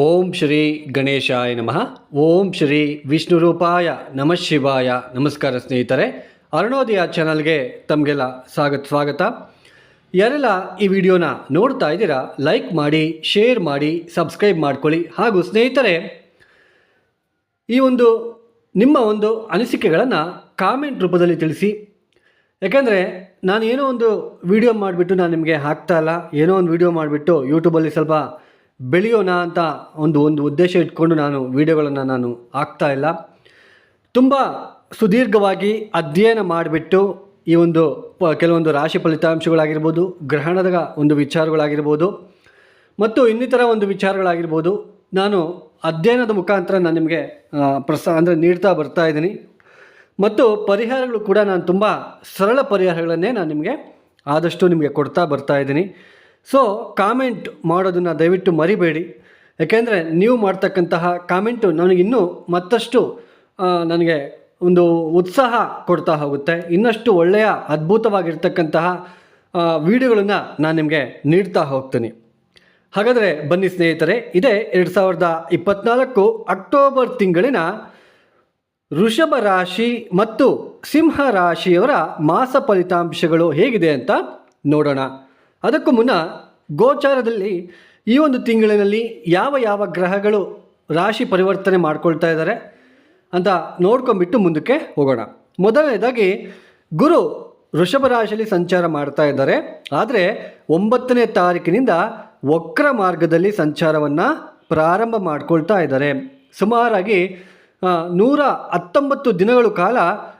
ಓಂ ಶ್ರೀ ಗಣೇಶಾಯ ನಮಃ. ಓಂ ಶ್ರೀ ವಿಷ್ಣುರೂಪಾಯ ನಮಃ ಶಿವಾಯ. ನಮಸ್ಕಾರ ಸ್ನೇಹಿತರೆ, ಅರುಣೋದಯ ಚಾನಲ್ಗೆ ತಮಗೆಲ್ಲ ಸ್ವಾಗತ ಸ್ವಾಗತ. ಯಾರೆಲ್ಲ ಈ ವಿಡಿಯೋನ ನೋಡ್ತಾ ಇದ್ದೀರಾ, ಲೈಕ್ ಮಾಡಿ, ಶೇರ್ ಮಾಡಿ, ಸಬ್ಸ್ಕ್ರೈಬ್ ಮಾಡ್ಕೊಳ್ಳಿ. ಹಾಗೂ ಸ್ನೇಹಿತರೆ, ಈ ಒಂದು, ನಿಮ್ಮ ಒಂದು ಅನಿಸಿಕೆಗಳನ್ನು ಕಾಮೆಂಟ್ ರೂಪದಲ್ಲಿ ತಿಳಿಸಿ. ಯಾಕೆಂದರೆ ನಾನು ಏನೋ ಒಂದು ವಿಡಿಯೋ ಮಾಡಿಬಿಟ್ಟು ನಾನು ನಿಮಗೆ ಹಾಕ್ತಾ ಇಲ್ಲ, ಏನೋ ಒಂದು ವಿಡಿಯೋ ಮಾಡಿಬಿಟ್ಟು ಯೂಟ್ಯೂಬಲ್ಲಿ ಸ್ವಲ್ಪ ಬೆಳೆಯೋಣ ಅಂತ ಒಂದು ಒಂದು ಉದ್ದೇಶ ಇಟ್ಕೊಂಡು ನಾನು ವಿಡಿಯೋಗಳನ್ನು ನಾನು ಹಾಕ್ತಾ ಇಲ್ಲ. ತುಂಬ ಸುದೀರ್ಘವಾಗಿ ಅಧ್ಯಯನ ಮಾಡಿಬಿಟ್ಟು ಈ ಒಂದು ಕೆಲವೊಂದು ರಾಶಿ ಫಲಿತಾಂಶಗಳಾಗಿರ್ಬೋದು, ಗ್ರಹಣದ ಒಂದು ವಿಚಾರಗಳಾಗಿರ್ಬೋದು, ಮತ್ತು ಇನ್ನಿತರ ಒಂದು ವಿಚಾರಗಳಾಗಿರ್ಬೋದು, ನಾನು ಅಧ್ಯಯನದ ಮುಖಾಂತರ ನಾನು ನಿಮಗೆ ಪ್ರಸ, ಅಂದರೆ ನೀಡ್ತಾ ಬರ್ತಾ ಇದ್ದೀನಿ. ಮತ್ತು ಪರಿಹಾರಗಳು ಕೂಡ ನಾನು ತುಂಬ ಸರಳ ಪರಿಹಾರಗಳನ್ನೇ ನಾನು ನಿಮಗೆ ಆದಷ್ಟು ನಿಮಗೆ ಕೊಡ್ತಾ ಬರ್ತಾ ಇದ್ದೀನಿ. ಸೊ ಕಾಮೆಂಟ್ ಮಾಡೋದನ್ನು ದಯವಿಟ್ಟು ಮರಿಬೇಡಿ. ಯಾಕೆಂದರೆ ನೀವು ಮಾಡ್ತಕ್ಕಂತಹ ಕಾಮೆಂಟು ನನಗಿನ್ನೂ ಮತ್ತಷ್ಟು ನನಗೆ ಒಂದು ಉತ್ಸಾಹ ಕೊಡ್ತಾ ಹೋಗುತ್ತೆ. ಇನ್ನಷ್ಟು ಒಳ್ಳೆಯ ಅದ್ಭುತವಾಗಿರ್ತಕ್ಕಂತಹ ವಿಡಿಯೋಗಳನ್ನು ನಾನು ನಿಮಗೆ ನೀಡ್ತಾ ಹೋಗ್ತೀನಿ. ಹಾಗಾದರೆ ಬನ್ನಿ ಸ್ನೇಹಿತರೆ, ಇದೇ ಎರಡು ಸಾವಿರದ ಇಪ್ಪತ್ತ್ನಾಲ್ಕು ಅಕ್ಟೋಬರ್ ತಿಂಗಳಿನ ಋಷಭ ರಾಶಿ ಮತ್ತು ಸಿಂಹ ರಾಶಿಯವರ ಮಾಸ ಫಲಿತಾಂಶಗಳು ಹೇಗಿದೆ ಅಂತ ನೋಡೋಣ. ಅದಕ್ಕೂ ಮುನ್ನ ಗೋಚಾರದಲ್ಲಿ ಈ ಒಂದು ತಿಂಗಳಿನಲ್ಲಿ ಯಾವ ಯಾವ ಗ್ರಹಗಳು ರಾಶಿ ಪರಿವರ್ತನೆ ಮಾಡ್ಕೊಳ್ತಾ ಇದ್ದಾರೆ ಅಂತ ನೋಡ್ಕೊಂಬಿಟ್ಟು ಮುಂದಕ್ಕೆ ಹೋಗೋಣ. ಮೊದಲನೇದಾಗಿ ಗುರು ವೃಷಭ ರಾಶಿಯಲ್ಲಿ ಸಂಚಾರ ಮಾಡ್ತಾ ಇದ್ದಾರೆ. ಆದರೆ ಒಂಬತ್ತನೇ ತಾರೀಕಿನಿಂದ ವಕ್ರ ಮಾರ್ಗದಲ್ಲಿ ಸಂಚಾರವನ್ನು ಪ್ರಾರಂಭ ಮಾಡ್ಕೊಳ್ತಾ ಇದ್ದಾರೆ. ಸುಮಾರಾಗಿ ನೂರ ಹತ್ತೊಂಬತ್ತು ದಿನಗಳ ಕಾಲ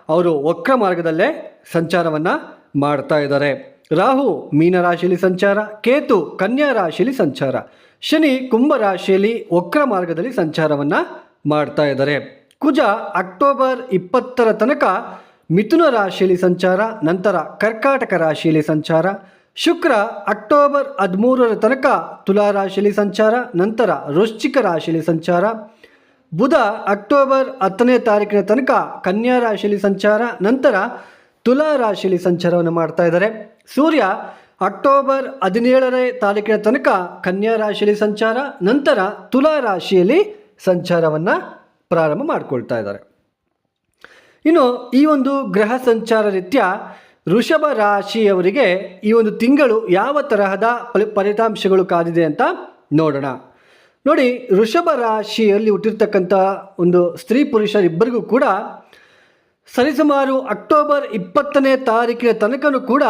ಅವರು ವಕ್ರ ಮಾರ್ಗದಲ್ಲೇ ಸಂಚಾರವನ್ನು ಮಾಡ್ತಾ ಇದ್ದಾರೆ. ರಾಹು ಮೀನ ರಾಶಿಯಲ್ಲಿ ಸಂಚಾರ, ಕೇತು ಕನ್ಯಾ ರಾಶಿಯಲ್ಲಿ ಸಂಚಾರ, ಶನಿ ಕುಂಭ ರಾಶಿಯಲ್ಲಿ ವಕ್ರ ಮಾರ್ಗದಲ್ಲಿ ಸಂಚಾರವನ್ನು ಮಾಡ್ತಾ ಇದ್ದಾರೆ. ಕುಜ ಅಕ್ಟೋಬರ್ ಇಪ್ಪತ್ತರ ತನಕ ಮಿಥುನ ರಾಶಿಯಲ್ಲಿ ಸಂಚಾರ, ನಂತರ ಕರ್ಕಾಟಕ ರಾಶಿಯಲ್ಲಿ ಸಂಚಾರ, ಶುಕ್ರ ಅಕ್ಟೋಬರ್ ಹದಿಮೂರರ ತನಕ ತುಲಾ ರಾಶಿಯಲ್ಲಿ ಸಂಚಾರ, ನಂತರ ವೃಶ್ಚಿಕ ರಾಶಿಯಲ್ಲಿ ಸಂಚಾರ, ಬುಧ ಅಕ್ಟೋಬರ್ ಹತ್ತನೇ ತಾರೀಕಿನ ತನಕ ಕನ್ಯಾ ರಾಶಿಯಲ್ಲಿ ಸಂಚಾರ, ನಂತರ ತುಲಾ ರಾಶಿಯಲ್ಲಿ ಸಂಚಾರವನ್ನು ಮಾಡ್ತಾ ಇದ್ದಾರೆ. ಸೂರ್ಯ ಅಕ್ಟೋಬರ್ ಹದಿನೇಳನೇ ತಾರೀಕಿನ ತನಕ ಕನ್ಯಾ ರಾಶಿಯಲ್ಲಿ ಸಂಚಾರ, ನಂತರ ತುಲಾ ರಾಶಿಯಲ್ಲಿ ಸಂಚಾರವನ್ನು ಪ್ರಾರಂಭ ಮಾಡಿಕೊಳ್ತಾ ಇದ್ದಾರೆ. ಇನ್ನು ಈ ಒಂದು ಗ್ರಹ ಸಂಚಾರ ರೀತ್ಯ ಋಷಭ ರಾಶಿಯವರಿಗೆ ಈ ಒಂದು ತಿಂಗಳು ಯಾವ ತರಹದ ಫಲಿ, ಫಲಿತಾಂಶಗಳು ಕಾದಿದೆ ಅಂತ ನೋಡೋಣ. ನೋಡಿ ಋಷಭ ರಾಶಿಯಲ್ಲಿ ಹುಟ್ಟಿರ್ತಕ್ಕಂಥ ಒಂದು ಸ್ತ್ರೀ ಪುರುಷರಿಬ್ಬರಿಗೂ ಕೂಡ ಸರಿಸುಮಾರು ಅಕ್ಟೋಬರ್ ಇಪ್ಪತ್ತನೇ ತಾರೀಕಿನ ತನಕನೂ ಕೂಡ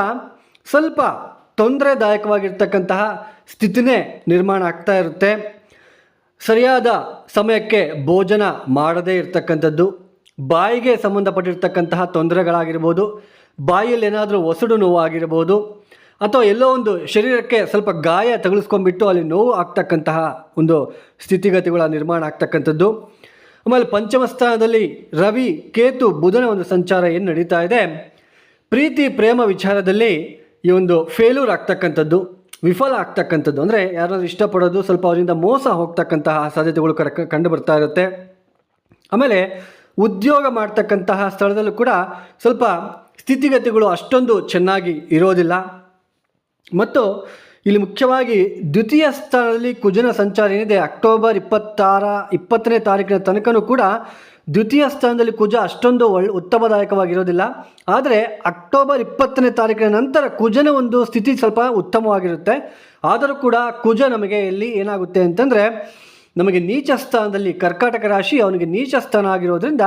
ಸ್ವಲ್ಪ ತೊಂದರೆದಾಯಕವಾಗಿರ್ತಕ್ಕಂತಹ ಸ್ಥಿತಿನೇ ನಿರ್ಮಾಣ ಆಗ್ತಾ ಇರುತ್ತೆ. ಸರಿಯಾದ ಸಮಯಕ್ಕೆ ಭೋಜನ ಮಾಡದೇ ಇರತಕ್ಕಂಥದ್ದು, ಬಾಯಿಗೆ ಸಂಬಂಧಪಟ್ಟಿರ್ತಕ್ಕಂತಹ ತೊಂದರೆಗಳಾಗಿರ್ಬೋದು ಬಾಯಿಯಲ್ಲಿ ಏನಾದರೂ ಒಸಡು ನೋವು ಆಗಿರ್ಬೋದು ಅಥವಾ ಎಲ್ಲೋ ಒಂದು ಶರೀರಕ್ಕೆ ಸ್ವಲ್ಪ ಗಾಯ ತಗುಲಿಸ್ಕೊಂಡ್ಬಿಟ್ಟು ಅಲ್ಲಿ ನೋವು ಆಗ್ತಕ್ಕಂತಹ ಒಂದು ಸ್ಥಿತಿಗತಿಗಳ ನಿರ್ಮಾಣ ಆಗ್ತಕ್ಕಂಥದ್ದು. ಆಮೇಲೆ ಪಂಚಮ ಸ್ಥಾನದಲ್ಲಿ ರವಿ, ಕೇತು, ಬುಧನ ಒಂದು ಸಂಚಾರ ಏನು ನಡೀತಾ ಇದೆ? ಪ್ರೀತಿ, ಪ್ರೇಮ ವಿಚಾರದಲ್ಲಿ ಈ ಒಂದು ಫೇಲ್ಯೂರ್ ಆಗ್ತಕ್ಕಂಥದ್ದು, ವಿಫಲ ಆಗ್ತಕ್ಕಂಥದ್ದು, ಅಂದರೆ ಯಾರಾದರೂ ಇಷ್ಟಪಡೋದು, ಸ್ವಲ್ಪ ಅವರಿಂದ ಮೋಸ ಹೋಗ್ತಕ್ಕಂತಹ ಸಾಧ್ಯತೆಗಳು ಕರ ಕಂಡು ಬರ್ತಾ ಇರುತ್ತೆ. ಆಮೇಲೆ ಉದ್ಯೋಗ ಮಾಡ್ತಕ್ಕಂತಹ ಸ್ಥಳದಲ್ಲೂ ಕೂಡ ಸ್ವಲ್ಪ ಸ್ಥಿತಿಗತಿಗಳು ಅಷ್ಟೊಂದು ಚೆನ್ನಾಗಿ ಇರೋದಿಲ್ಲ. ಮತ್ತು ಇಲ್ಲಿ ಮುಖ್ಯವಾಗಿ ದ್ವಿತೀಯ ಸ್ಥಳದಲ್ಲಿ ಕುಜನ ಸಂಚಾರ ಏನಿದೆ, ಅಕ್ಟೋಬರ್ ಇಪ್ಪತ್ತಾರ, ಇಪ್ಪತ್ತನೇ ತಾರೀಕಿನ ತನಕನೂ ಕೂಡ ದ್ವಿತೀಯ ಸ್ಥಾನದಲ್ಲಿ ಕುಜ ಅಷ್ಟೊಂದು ಒಳ್ಳೆ ಉತ್ತಮದಾಯಕವಾಗಿರೋದಿಲ್ಲ. ಆದರೆ ಅಕ್ಟೋಬರ್ ಇಪ್ಪತ್ತನೇ ತಾರೀಕಿನ ನಂತರ ಕುಜನ ಒಂದು ಸ್ಥಿತಿ ಸ್ವಲ್ಪ ಉತ್ತಮವಾಗಿರುತ್ತೆ. ಆದರೂ ಕೂಡ ಕುಜ ನಮಗೆ ಇಲ್ಲಿ ಏನಾಗುತ್ತೆ ಅಂತಂದರೆ, ನಮಗೆ ನೀಚ ಸ್ಥಾನದಲ್ಲಿ ಕರ್ಕಾಟಕ ರಾಶಿ ಅವನಿಗೆ ನೀಚ ಸ್ಥಾನ ಆಗಿರೋದ್ರಿಂದ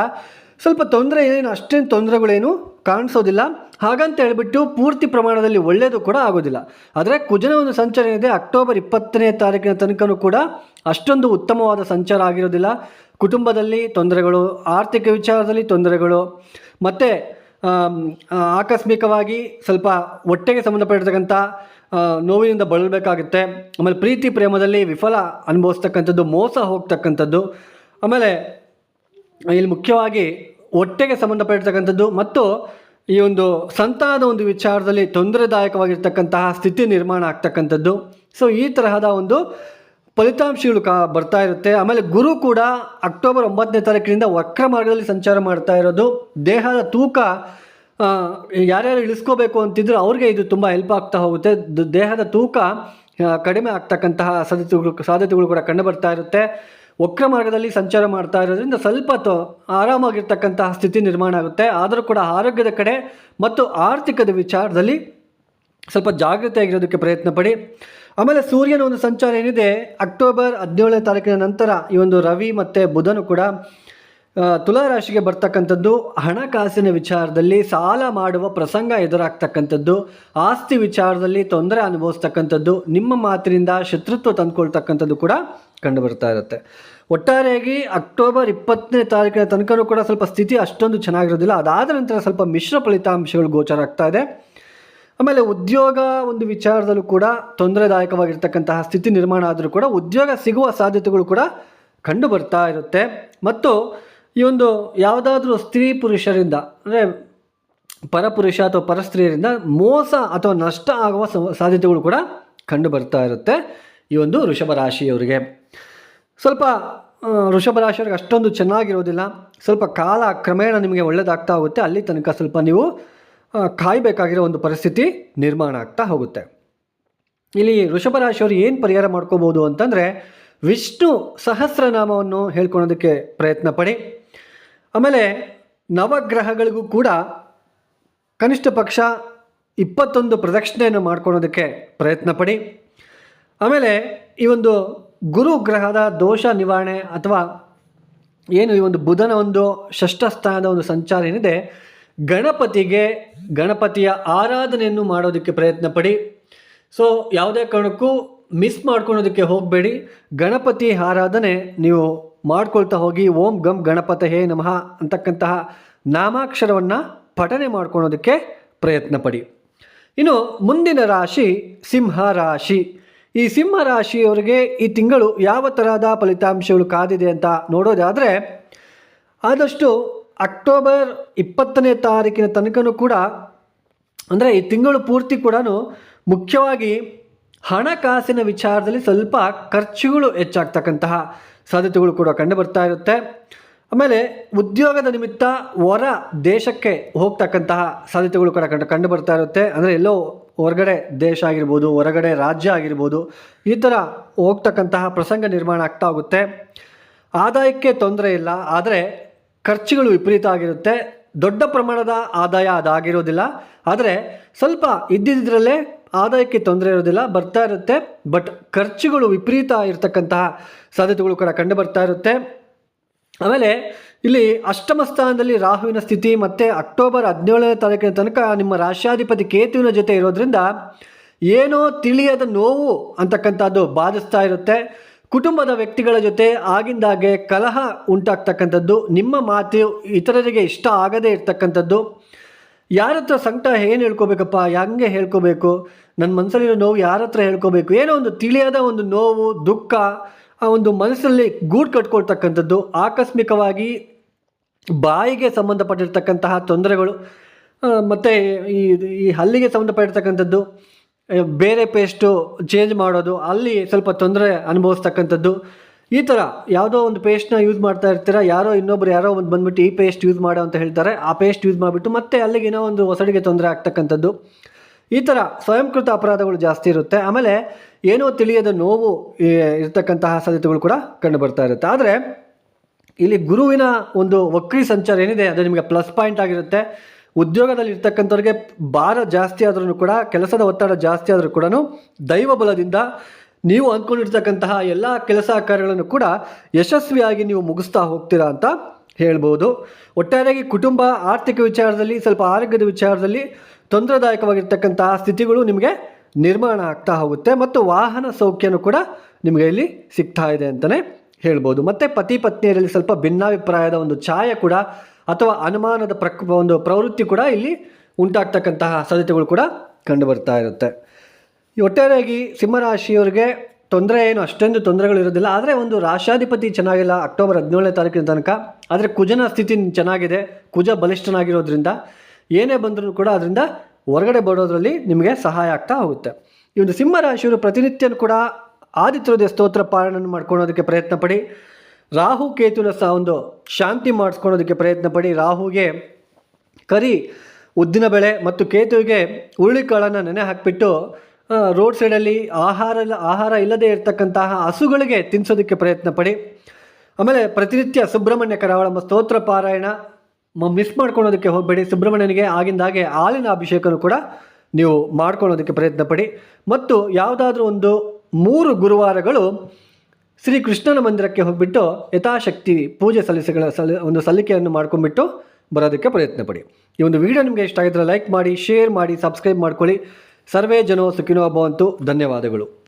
ಸ್ವಲ್ಪ ತೊಂದರೆ ಏನು ಅಷ್ಟೇನು ತೊಂದರೆಗಳೇನು ಕಾಣಿಸೋದಿಲ್ಲ. ಹಾಗಂತ ಹೇಳಿಬಿಟ್ಟು ಪೂರ್ತಿ ಪ್ರಮಾಣದಲ್ಲಿ ಒಳ್ಳೆಯದು ಕೂಡ ಆಗೋದಿಲ್ಲ. ಆದರೆ ಕುಜನ ಒಂದು ಸಂಚಾರ ಏನಿದೆ, ಅಕ್ಟೋಬರ್ ಇಪ್ಪತ್ತನೇ ತಾರೀಕಿನ ತನಕನೂ ಕೂಡ ಅಷ್ಟೊಂದು ಉತ್ತಮವಾದ ಸಂಚಾರ ಆಗಿರೋದಿಲ್ಲ. ಕುಟುಂಬದಲ್ಲಿ ತೊಂದರೆಗಳು, ಆರ್ಥಿಕ ವಿಚಾರದಲ್ಲಿ ತೊಂದರೆಗಳು, ಮತ್ತು ಆಕಸ್ಮಿಕವಾಗಿ ಸ್ವಲ್ಪ ಹೊಟ್ಟೆಗೆ ಸಂಬಂಧಪಟ್ಟಿರ್ತಕ್ಕಂಥ ನೋವಿನಿಂದ ಬಳಲಬೇಕಾಗುತ್ತೆ. ಆಮೇಲೆ ಪ್ರೀತಿ ಪ್ರೇಮದಲ್ಲಿ ವಿಫಲ ಅನುಭವಿಸ್ತಕ್ಕಂಥದ್ದು, ಮೋಸ ಹೋಗ್ತಕ್ಕಂಥದ್ದು. ಆಮೇಲೆ, ಇಲ್ಲಿ ಮುಖ್ಯವಾಗಿ ಹೊಟ್ಟೆಗೆ ಸಂಬಂಧಪಟ್ಟಿರ್ತಕ್ಕಂಥದ್ದು ಮತ್ತು ಈ ಒಂದು ಸಂತಾನದ ಒಂದು ವಿಚಾರದಲ್ಲಿ ತೊಂದರೆದಾಯಕವಾಗಿರ್ತಕ್ಕಂತಹ ಸ್ಥಿತಿ ನಿರ್ಮಾಣ ಆಗ್ತಕ್ಕಂಥದ್ದು. ಸೊ ಈ ತರಹದ ಒಂದು ಫಲಿತಾಂಶಗಳು ಕಾ ಬರ್ತಾ ಇರುತ್ತೆ. ಆಮೇಲೆ ಗುರು ಕೂಡ ಅಕ್ಟೋಬರ್ ಒಂಬತ್ತನೇ ತಾರೀಕಿನಿಂದ ವಕ್ರ ಮಾರ್ಗದಲ್ಲಿ ಸಂಚಾರ ಮಾಡ್ತಾ ಇರೋದು. ದೇಹದ ತೂಕ ಯಾರ್ಯಾರು ಇಳಿಸ್ಕೋಬೇಕು ಅಂತಿದ್ರು ಅವ್ರಿಗೆ ಇದು ತುಂಬ ಹೆಲ್ಪ್ ಆಗ್ತಾ ಹೋಗುತ್ತೆ. ದೇಹದ ತೂಕ ಕಡಿಮೆ ಆಗ್ತಕ್ಕಂತಹ ಸಾಧ್ಯತೆಗಳು ಸಾಧ್ಯತೆಗಳು ಕೂಡ ಕಂಡು ಬರ್ತಾ ಇರುತ್ತೆ. ವಕ್ರ ಮಾರ್ಗದಲ್ಲಿ ಸಂಚಾರ ಮಾಡ್ತಾ ಇರೋದ್ರಿಂದ ಸ್ವಲ್ಪ ಆರಾಮಾಗಿರ್ತಕ್ಕಂತಹ ಸ್ಥಿತಿ ನಿರ್ಮಾಣ ಆಗುತ್ತೆ. ಆದರೂ ಕೂಡ ಆರೋಗ್ಯದ ಕಡೆ ಮತ್ತು ಆರ್ಥಿಕದ ವಿಚಾರದಲ್ಲಿ ಸ್ವಲ್ಪ ಜಾಗೃತಿಯಾಗಿರೋದಕ್ಕೆ ಪ್ರಯತ್ನ ಪಡಿ. ಆಮೇಲೆ ಸೂರ್ಯನ ಒಂದು ಸಂಚಾರ ಏನಿದೆ? ಅಕ್ಟೋಬರ್ ಹದಿನೇಳನೇ ತಾರೀಕಿನ ನಂತರ ಈ ಒಂದು ರವಿ ಮತ್ತು ಬುಧನು ಕೂಡ ಆ, ತುಲಾ ರಾಶಿಗೆ ಬರ್ತಕ್ಕಂಥದ್ದು ಹಣಕಾಸಿನ ವಿಚಾರದಲ್ಲಿ ಸಾಲ ಮಾಡುವ ಪ್ರಸಂಗ ಎದುರಾಗ್ತಕ್ಕಂಥದ್ದು ಆಸ್ತಿ ವಿಚಾರದಲ್ಲಿ ತೊಂದರೆ ಅನುಭವಿಸ್ತಕ್ಕಂಥದ್ದು ನಿಮ್ಮ ಮಾತಿನಿಂದ ಶತ್ರುತ್ವ ತಂದುಕೊಳ್ತಕ್ಕಂಥದ್ದು ಕೂಡ ಕಂಡು ಬರ್ತಾ ಇರುತ್ತೆ. ಒಟ್ಟಾರೆಯಾಗಿ ಅಕ್ಟೋಬರ್ ಇಪ್ಪತ್ತನೇ ತಾರೀಕಿನ ತನಕನೂ ಕೂಡ ಸ್ವಲ್ಪ ಸ್ಥಿತಿ ಅಷ್ಟೊಂದು ಚೆನ್ನಾಗಿರೋದಿಲ್ಲ. ಅದಾದ ನಂತರ ಸ್ವಲ್ಪ ಮಿಶ್ರ ಫಲಿತಾಂಶಗಳು ಗೋಚರ ಆಗ್ತಾ ಇದೆ. ಆಮೇಲೆ ಉದ್ಯೋಗ ಒಂದು ವಿಚಾರದಲ್ಲೂ ಕೂಡ ತೊಂದರೆದಾಯಕವಾಗಿರ್ತಕ್ಕಂತಹ ಸ್ಥಿತಿ ನಿರ್ಮಾಣ ಆದರೂ ಕೂಡ ಉದ್ಯೋಗ ಸಿಗುವ ಸಾಧ್ಯತೆಗಳು ಕೂಡ ಕಂಡು ಬರ್ತಾ ಇರುತ್ತೆ. ಮತ್ತು ಈ ಒಂದು ಯಾವುದಾದ್ರೂ ಸ್ತ್ರೀ ಪುರುಷರಿಂದ, ಅಂದರೆ ಪರಪುರುಷ ಅಥವಾ ಪರಸ್ತ್ರೀಯರಿಂದ ಮೋಸ ಅಥವಾ ನಷ್ಟ ಆಗುವ ಸಾಧ್ಯತೆಗಳು ಕೂಡ ಕಂಡು ಬರ್ತಾ ಇರುತ್ತೆ ಈ ಒಂದು ಋಷಭ ರಾಶಿಯವರಿಗೆ. ಸ್ವಲ್ಪ ಋಷಭ ರಾಶಿಯವ್ರಿಗೆ ಅಷ್ಟೊಂದು ಚೆನ್ನಾಗಿರೋದಿಲ್ಲ. ಸ್ವಲ್ಪ ಕಾಲ ಕ್ರಮೇಣ ನಿಮಗೆ ಒಳ್ಳೆಯದಾಗ್ತಾ ಹೋಗುತ್ತೆ. ಅಲ್ಲಿ ತನಕ ಸ್ವಲ್ಪ ನೀವು ಕಾಯಬೇಕಾಗಿರೋ ಒಂದು ಪರಿಸ್ಥಿತಿ ನಿರ್ಮಾಣ ಆಗ್ತಾ ಹೋಗುತ್ತೆ. ಇಲ್ಲಿ ಋಷಭ ರಾಶಿಯವರು ಏನು ಪರಿಹಾರ ಮಾಡ್ಕೋಬೋದು ಅಂತಂದರೆ ವಿಷ್ಣು ಸಹಸ್ರನಾಮವನ್ನು ಹೇಳ್ಕೊಳೋದಕ್ಕೆ ಪ್ರಯತ್ನ ಪಡಿ. ಆಮೇಲೆ ನವಗ್ರಹಗಳಿಗೂ ಕೂಡ ಕನಿಷ್ಠ ಪಕ್ಷ ಇಪ್ಪತ್ತೊಂದು ಪ್ರದಕ್ಷಿಣೆಯನ್ನು ಮಾಡ್ಕೊಳೋದಕ್ಕೆ ಪ್ರಯತ್ನ ಪಡಿ. ಆಮೇಲೆ ಈ ಒಂದು ಗುರು ಗ್ರಹದ ದೋಷ ನಿವಾರಣೆ ಅಥವಾ ಏನು ಈ ಒಂದು ಬುಧನ ಒಂದು ಷಷ್ಠ ಸ್ಥಾನದ ಒಂದು ಸಂಚಾರ ಏನಿದೆ, ಗಣಪತಿಗೆ ಗಣಪತಿಯ ಆರಾಧನೆಯನ್ನು ಮಾಡೋದಕ್ಕೆ ಪ್ರಯತ್ನ ಪಡಿ. ಸೊ ಯಾವುದೇ ಕಾರಣಕ್ಕೂ ಮಿಸ್ ಮಾಡ್ಕೊಳೋದಕ್ಕೆ ಹೋಗಬೇಡಿ. ಗಣಪತಿ ಆರಾಧನೆ ನೀವು ಮಾಡ್ಕೊಳ್ತಾ ಹೋಗಿ, ಓಂ ಗಂ ಗಣಪತ ಹೇ ನಮಃ ಅಂತಕ್ಕಂತಹ ನಾಮಾಕ್ಷರವನ್ನು ಪಠನೆ ಮಾಡ್ಕೊಳೋದಕ್ಕೆ ಪ್ರಯತ್ನ ಪಡಿ. ಇನ್ನು ಮುಂದಿನ ರಾಶಿ ಸಿಂಹ ರಾಶಿ. ಈ ಸಿಂಹ ರಾಶಿಯವರಿಗೆ ಈ ತಿಂಗಳು ಯಾವ ಥರದ ಫಲಿತಾಂಶಗಳು ಕಾದಿದೆ ಅಂತ ನೋಡೋದಾದರೆ, ಆದಷ್ಟು ಅಕ್ಟೋಬರ್ ಇಪ್ಪತ್ತನೇ ತಾರೀಕಿನ ತನಕನೂ ಕೂಡ, ಅಂದರೆ ಈ ತಿಂಗಳು ಪೂರ್ತಿ ಕೂಡ ಮುಖ್ಯವಾಗಿ ಹಣಕಾಸಿನ ವಿಚಾರದಲ್ಲಿ ಸ್ವಲ್ಪ ಖರ್ಚುಗಳು ಹೆಚ್ಚಾಗ್ತಕ್ಕಂತಹ ಸಾಧ್ಯತೆಗಳು ಕೂಡ ಕಂಡು ಬರ್ತಾ ಇರುತ್ತೆ. ಆಮೇಲೆ ಉದ್ಯೋಗದ ನಿಮಿತ್ತ ಹೊರ ದೇಶಕ್ಕೆ ಹೋಗ್ತಕ್ಕಂತಹ ಸಾಧ್ಯತೆಗಳು ಕೂಡ ಕಂಡು ಕಂಡು ಬರ್ತಾ ಇರುತ್ತೆ. ಅಂದರೆ ಎಲ್ಲೋ ಹೊರಗಡೆ ದೇಶ ಆಗಿರ್ಬೋದು, ಹೊರಗಡೆ ರಾಜ್ಯ ಆಗಿರ್ಬೋದು, ಈ ಥರ ಹೋಗ್ತಕ್ಕಂತಹ ಪ್ರಸಂಗ ನಿರ್ಮಾಣ ಆಗ್ತಾ ಹೋಗುತ್ತೆ. ಆದಾಯಕ್ಕೆ ತೊಂದರೆ ಇಲ್ಲ, ಆದರೆ ಖರ್ಚುಗಳು ವಿಪರೀತ ಆಗಿರುತ್ತೆ. ದೊಡ್ಡ ಪ್ರಮಾಣದ ಆದಾಯ ಅದಾಗಿರೋದಿಲ್ಲ, ಆದರೆ ಸ್ವಲ್ಪ ಇದ್ದಿದ್ದರಲ್ಲೇ ಆದಾಯಕ್ಕೆ ತೊಂದರೆ ಇರೋದಿಲ್ಲ, ಬರ್ತಾ ಇರುತ್ತೆ. ಬಟ್ ಖರ್ಚುಗಳು ವಿಪರೀತ ಇರತಕ್ಕಂತಹ ಸಾಧ್ಯತೆಗಳು ಕೂಡ ಕಂಡು ಬರ್ತಾ ಇರುತ್ತೆ. ಆಮೇಲೆ ಇಲ್ಲಿ ಅಷ್ಟಮ ಸ್ಥಾನದಲ್ಲಿ ರಾಹುವಿನ ಸ್ಥಿತಿ ಮತ್ತು ಅಕ್ಟೋಬರ್ ಹದಿನೇಳನೇ ತಾರೀಕಿನ ತನಕ ನಿಮ್ಮ ರಾಷ್ಟ್ರಾಧಿಪತಿ ಕೇತುವಿನ ಜೊತೆ ಇರೋದ್ರಿಂದ ಏನೋ ತಿಳಿಯದ ನೋವು ಅಂತಕ್ಕಂಥದ್ದು ಬಾಧಿಸ್ತಾ ಇರುತ್ತೆ. ಕುಟುಂಬದ ವ್ಯಕ್ತಿಗಳ ಜೊತೆ ಆಗಿಂದಾಗೆ ಕಲಹ ಉಂಟಾಗ್ತಕ್ಕಂಥದ್ದು, ನಿಮ್ಮ ಮಾತು ಇತರರಿಗೆ ಇಷ್ಟ ಆಗದೇ ಇರ್ತಕ್ಕಂಥದ್ದು. ಯಾರ ಹತ್ರ ಸಂಕಟ ಏನು ಹೇಳ್ಕೋಬೇಕಪ್ಪ, ಹೆಂಗೆ ಹೇಳ್ಕೊಬೇಕು. ನನ್ನ ಮನಸ್ಸಲ್ಲಿರೋ ನೋವು ಯಾರ ಹತ್ರ ಹೇಳ್ಕೋಬೇಕು? ಏನೋ ಒಂದು ತಿಳಿಯದ ಒಂದು ನೋವು, ದುಃಖ, ಆ ಒಂದು ಮನಸ್ಸಲ್ಲಿ ಗೂಡು ಕಟ್ಕೊಳ್ತಕ್ಕಂಥದ್ದು, ಆಕಸ್ಮಿಕವಾಗಿ ಬಾಯಿಗೆ ಸಂಬಂಧಪಟ್ಟಿರ್ತಕ್ಕಂತಹ ತೊಂದರೆಗಳು ಮತ್ತು ಈ ಈ ಹಲ್ಲಿಗೆ ಸಂಬಂಧಪಟ್ಟಿರ್ತಕ್ಕಂಥದ್ದು ಬೇರೆ ಪೇಸ್ಟು ಚೇಂಜ್ ಮಾಡೋದು, ಅಲ್ಲಿ ಸ್ವಲ್ಪ ತೊಂದರೆ ಅನುಭವಿಸ್ತಕ್ಕಂಥದ್ದು, ಈ ಥರ ಯಾವುದೋ ಒಂದು ಪೇಸ್ಟ್ನ ಯೂಸ್ ಮಾಡ್ತಾ ಇರ್ತೀರ, ಯಾರೋ ಇನ್ನೊಬ್ರು ಯಾರೋ ಒಂದು ಬಂದ್ಬಿಟ್ಟು ಈ ಪೇಸ್ಟ್ ಯೂಸ್ ಮಾಡೋ ಅಂತ ಹೇಳ್ತಾರೆ, ಆ ಪೇಸ್ಟ್ ಯೂಸ್ ಮಾಡಿಬಿಟ್ಟು ಮತ್ತೆ ಅಲ್ಲಿಗೆ ಏನೋ ಒಂದು ಹೊಸಡಿಗೆ ತೊಂದರೆ ಆಗ್ತಕ್ಕಂಥದ್ದು. ಈ ಥರ ಸ್ವಯಂಕೃತ ಅಪರಾಧಗಳು ಜಾಸ್ತಿ ಇರುತ್ತೆ. ಆಮೇಲೆ ಏನೋ ತಿಳಿಯದ ನೋವು ಇರತಕ್ಕಂತಹ ಸಾಧ್ಯತೆಗಳು ಕೂಡ ಕಂಡು ಬರ್ತಾ ಇರುತ್ತೆ. ಆದರೆ ಇಲ್ಲಿ ಗುರುವಿನ ಒಂದು ವಕ್ರಿ ಸಂಚಾರ ಏನಿದೆ, ಅದು ನಿಮಗೆ ಪ್ಲಸ್ ಪಾಯಿಂಟ್ ಆಗಿರುತ್ತೆ. ಉದ್ಯೋಗದಲ್ಲಿ ಇರ್ತಕ್ಕಂಥವ್ರಿಗೆ ಭಾರ ಜಾಸ್ತಿ ಆದ್ರೂ ಕೂಡ, ಕೆಲಸದ ಒತ್ತಡ ಜಾಸ್ತಿ ಆದರೂ ಕೂಡ ದೈವ ಬಲದಿಂದ ನೀವು ಅಂದ್ಕೊಂಡಿರ್ತಕ್ಕಂತಹ ಎಲ್ಲ ಕೆಲಸ ಕಾರ್ಯಗಳನ್ನು ಕೂಡ ಯಶಸ್ವಿಯಾಗಿ ನೀವು ಮುಗಿಸ್ತಾ ಹೋಗ್ತೀರಾ ಅಂತ ಹೇಳ್ಬೋದು. ಒಟ್ಟಾರೆಯಾಗಿ ಕುಟುಂಬ ಆರ್ಥಿಕ ವಿಚಾರದಲ್ಲಿ, ಸ್ವಲ್ಪ ಆರೋಗ್ಯದ ವಿಚಾರದಲ್ಲಿ ತೊಂದರೆದಾಯಕವಾಗಿರ್ತಕ್ಕಂತಹ ಸ್ಥಿತಿಗಳು ನಿಮಗೆ ನಿರ್ಮಾಣ ಆಗ್ತಾ ಹೋಗುತ್ತೆ ಮತ್ತು ವಾಹನ ಸೌಖ್ಯನೂ ಕೂಡ ನಿಮಗೆ ಇಲ್ಲಿ ಸಿಗ್ತಾ ಇದೆ ಅಂತಲೇ ಹೇಳ್ಬೋದು. ಮತ್ತು ಪತಿ ಪತ್ನಿಯರಲ್ಲಿ ಸ್ವಲ್ಪ ಭಿನ್ನಾಭಿಪ್ರಾಯದ ಒಂದು ಛಾಯೆ ಕೂಡ ಅಥವಾ ಅನುಮಾನದ ಪ್ರಕ್, ಒಂದು ಪ್ರವೃತ್ತಿ ಕೂಡ ಇಲ್ಲಿ ಉಂಟಾಗ್ತಕ್ಕಂತಹ ಸಾಧ್ಯತೆಗಳು ಕೂಡ ಕಂಡು ಬರ್ತಾ ಇರುತ್ತೆ. ಒಟ್ಟಾರೆಯಾಗಿ ಸಿಂಹರಾಶಿಯವರಿಗೆ ತೊಂದರೆ ಏನು? ಅಷ್ಟೊಂದು ತೊಂದರೆಗಳು ಇರೋದಿಲ್ಲ. ಆದರೆ ಒಂದು ರಾಶಾಧಿಪತಿ ಚೆನ್ನಾಗಿಲ್ಲ, ಅಕ್ಟೋಬರ್ ಹದಿನೇಳನೇ ತಾರೀಕಿನ ತನಕ. ಆದರೆ ಕುಜನ ಸ್ಥಿತಿ ಚೆನ್ನಾಗಿದೆ. ಕುಜ ಬಲಿಷ್ಠನಾಗಿರೋದ್ರಿಂದ ಏನೇ ಬಂದರೂ ಕೂಡ ಅದರಿಂದ ಹೊರಗಡೆ ಬರೋದ್ರಲ್ಲಿ ನಿಮಗೆ ಸಹಾಯ ಆಗ್ತಾ ಹೋಗುತ್ತೆ. ಈ ಒಂದು ಸಿಂಹರಾಶಿಯವರು ಪ್ರತಿನಿತ್ಯನೂ ಕೂಡ ಆದಿತ್ಯೋದಯ ಸ್ತೋತ್ರ ಪಾರಾಯಣ ಮಾಡ್ಕೊಳೋದಕ್ಕೆ ಪ್ರಯತ್ನ ಪಡಿ. ರಾಹು ಕೇತುನ ಸಹ ಒಂದು ಶಾಂತಿ ಮಾಡಿಸ್ಕೊಳೋದಕ್ಕೆ ಪ್ರಯತ್ನ ಪಡಿ. ರಾಹುಗೆ ಕರಿ, ಉದ್ದಿನ ಬೆಳೆ ಮತ್ತು ಕೇತುವಿಗೆ ಹುರುಳಿಕಾಳನ್ನು ನೆನೆ ಹಾಕಿಬಿಟ್ಟು ರೋಡ್ ಸೈಡಲ್ಲಿ ಆಹಾರ ಆಹಾರ ಇಲ್ಲದೇ ಇರತಕ್ಕಂತಹ ಹಸುಗಳಿಗೆ ತಿನ್ನಿಸೋದಕ್ಕೆ ಪ್ರಯತ್ನ ಪಡಿ. ಆಮೇಲೆ ಪ್ರತಿನಿತ್ಯ ಸುಬ್ರಹ್ಮಣ್ಯ ಕರಾವಳಮ್ಮ ಸ್ತೋತ್ರ ಪಾರಾಯಣ ಮಿಸ್ ಮಾಡ್ಕೊಳೋದಕ್ಕೆ ಹೋಗಬೇಡಿ. ಸುಬ್ರಹ್ಮಣ್ಯನಿಗೆ ಆಗಿಂದಾಗೆ ಹಾಲಿನ ಅಭಿಷೇಕನೂ ಕೂಡ ನೀವು ಮಾಡ್ಕೊಳ್ಳೋದಕ್ಕೆ ಪ್ರಯತ್ನ ಪಡಿ ಮತ್ತು ಯಾವುದಾದ್ರೂ ಒಂದು ಮೂರು ಗುರುವಾರಗಳು ಶ್ರೀ ಕೃಷ್ಣನ ಮಂದಿರಕ್ಕೆ ಹೋಗಿಬಿಟ್ಟು ಯಥಾಶಕ್ತಿ ಪೂಜೆ ಸಲ್ಲಿಸಗಳ ಸಲ್, ಒಂದು ಸಲ್ಲಿಕೆಯನ್ನು ಮಾಡ್ಕೊಂಡ್ಬಿಟ್ಟು ಬರೋದಕ್ಕೆ ಪ್ರಯತ್ನ ಪಡಿ ಈ ಒಂದು ವಿಡಿಯೋ ನಿಮಗೆ ಇಷ್ಟ ಆಗಿದ್ರೆ ಲೈಕ್ ಮಾಡಿ, ಶೇರ್ ಮಾಡಿ, ಸಬ್ಸ್ಕ್ರೈಬ್ ಮಾಡ್ಕೊಳ್ಳಿ. ಸರ್ವೇ ಜನೋ ಸುಖಿನೋ ಭವಂತು. ಧನ್ಯವಾದಗಳು.